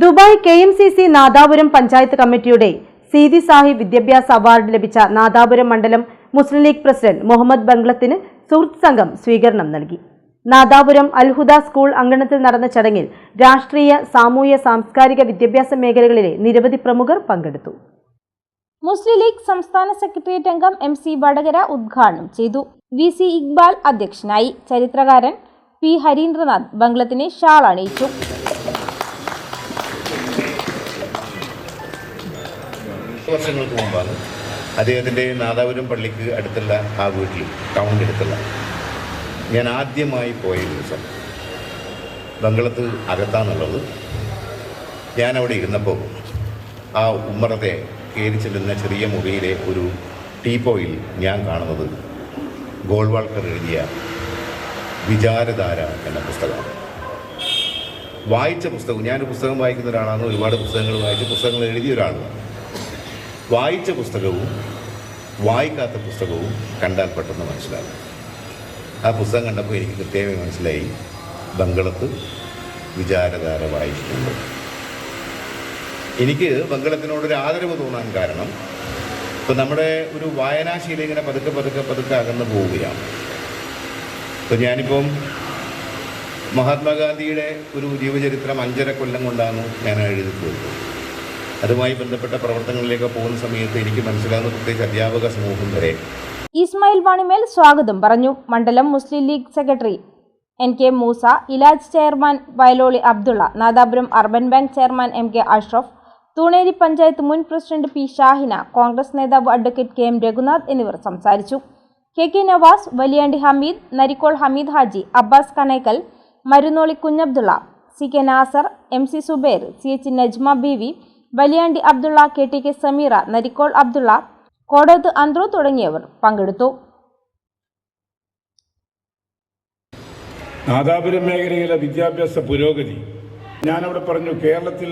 Dubai K M C C Nadapuram panchayat കമ്മിറ്റിയുടെ സീതി സാഹിബ് വിദ്യാഭ്യാസ award ലഭിച്ച നാദാപുരം മണ്ഡലം മുസ്ലിം ലീഗ് പ്രസിഡന്റ് മുഹമ്മദ് ബംഗ്ലത്തിന് സുഹൃത്ത് സംഘം സ്വീകരണം നൽകി. നാദാപുരം അൽഹുദ സ്കൂൾ അങ്കണത്തിൽ നടന്ന ചടങ്ങിൽ രാഷ്ട്രീയ സാമൂഹ്യ സാംസ്കാരിക വിദ്യാഭ്യാസ മേഖലകളിലെ നിരവധി പ്രമുഖർ പങ്കെടുത്തു. മുസ്ലിം ലീഗ് സംസ്ഥാന സെക്രട്ടേറിയറ്റ് അംഗം എം സി വടകര ഉദ്ഘാടനം ചെയ്തു. വി സി ഇക്ബാൽ അധ്യക്ഷനായി ചരിത്രകാരൻ പി ഹരീന്ദ്രനാഥ് ബംഗ്ലത്തിനെ ഷാൾ അണിയിച്ചു. വർഷങ്ങൾക്ക് മുമ്പാണ് അദ്ദേഹത്തിന്റെ നാദാപുരം പള്ളിക്ക് അടുത്തുള്ള ആ വീട്ടിൽ ടൗണിന്റെ അടുത്തുള്ള. ഞാൻ ആദ്യമായി പോയ ദിവസം ബംഗളത്ത് അകത്താന്നുള്ളത് ഞാൻ അവിടെ ഇരുന്നപ്പോൾ ആ ഉമ്മറത്തെ കയറി ചെല്ലുന്ന ചെറിയ മുറിയിലെ ഒരു ടീപ്പോയിൽ ഞാൻ കാണുന്നത് ഗോൾവാൾക്കർ എഴുതിയ വിചാരധാര എന്ന പുസ്തകമാണ്. വായിച്ച പുസ്തകം ഞാൻ പുസ്തകം വായിക്കുന്ന ഒരാളാണ് ഒരുപാട് പുസ്തകങ്ങൾ വായിച്ച് പുസ്തകങ്ങൾ എഴുതിയ ഒരാളാണ് വായിച്ച പുസ്തകവും വായിക്കാത്ത പുസ്തകവും കണ്ടാൽ പെട്ടെന്ന് മനസ്സിലാകും. ആ പുസ്തകം കണ്ടപ്പോൾ എനിക്ക് കൃത്യമായി മനസ്സിലായി. ബംഗളത്ത് വിചാരധാര വായിച്ചിട്ടുണ്ട്. എനിക്ക് ബംഗളത്തിനോടൊരു ആദരവ് തോന്നാൻ കാരണം ഇപ്പം നമ്മുടെ ഒരു വായനാശീലം ഇങ്ങനെ പതുക്കെ പതുക്കെ പതുക്കെ അകന്നു പോവുകയാണ്. ഇപ്പം ഞാനിപ്പം മഹാത്മാഗാന്ധിയുടെ ഒരു ജീവചരിത്രം അഞ്ചര കൊല്ലം കൊണ്ടാണ് ഞാൻ എഴുതി തീർത്തത്. അതുമായി ബന്ധപ്പെട്ട പ്രവർത്തനങ്ങളിലേക്ക് പോകുന്ന സമയത്ത് എനിക്ക് മനസ്സിലാകുന്ന പ്രത്യേകിച്ച് അധ്യാപക സമൂഹം വരെ. ഇസ്മായിൽ വാണിമേൽ സ്വാഗതം പറഞ്ഞു മണ്ഡലം Muslim League secretary. N K Moosa Ilaj chairman Vayaloli Abdulla Nadapuram urban bank chairman M K Ashraf Thooneri panchayat മുൻ പ്രസിഡന്റ് പി ഷാഹിന കോൺഗ്രസ് നേതാവ് അഡ്വക്കേറ്റ് കെ എം രഘുനാഥ് എന്നിവർ സംസാരിച്ചു. K K Navas Valiyandi Hameed Narikkol Hameed Haji Abbas Kanekkal Marunnoli Kunhabdulla C K Nasar M C Subair C H Najma B V Valiyandi Abdulla K T K Sameera Narikkol Abdulla Kodath Anthru തുടങ്ങിയവർ പങ്കെടുത്തു. നാദാപുരം മേഖലയിലെ വിദ്യാഭ്യാസ പുരോഗതി. ഞാനവിടെ പറഞ്ഞു കേരളത്തിൽ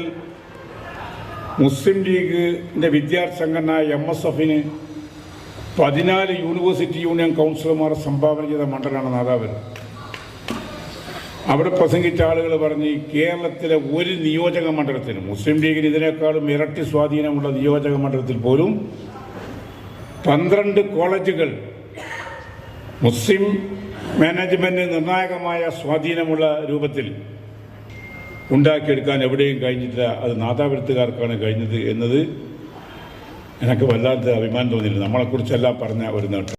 മുസ്ലിം ലീഗിന്റെ വിദ്യാർത്ഥി സംഘടന എം എസ് എഫിന് പതിനാല് യൂണിവേഴ്സിറ്റി യൂണിയൻ കൗൺസിലർമാർ സംഭാവന ചെയ്ത മണ്ഡലമാണ് നാദാപുരം. അവിടെ പ്രസംഗിച്ച ആളുകൾ പറഞ്ഞ് കേരളത്തിലെ ഒരു നിയോജക മണ്ഡലത്തിന് മുസ്ലിം ലീഗിന് ഇതിനേക്കാളും ഇരട്ടി സ്വാധീനമുള്ള നിയോജക മണ്ഡലത്തിൽ പോലും പന്ത്രണ്ട് കോളേജുകൾ മുസ്ലിം മാനേജ്മെന്റ് നിർണായകമായ സ്വാധീനമുള്ള രൂപത്തിൽ ഉണ്ടാക്കിയെടുക്കാൻ എവിടെയും കഴിഞ്ഞില്ല അത് നാദാപുരത്തുകാർക്കാണ് കഴിഞ്ഞത് എന്നത് എനിക്ക് വല്ലാത്ത അഭിമാനം തോന്നിയില്ല നമ്മളെക്കുറിച്ചെല്ലാം പറഞ്ഞ ഒരു നേട്ടം.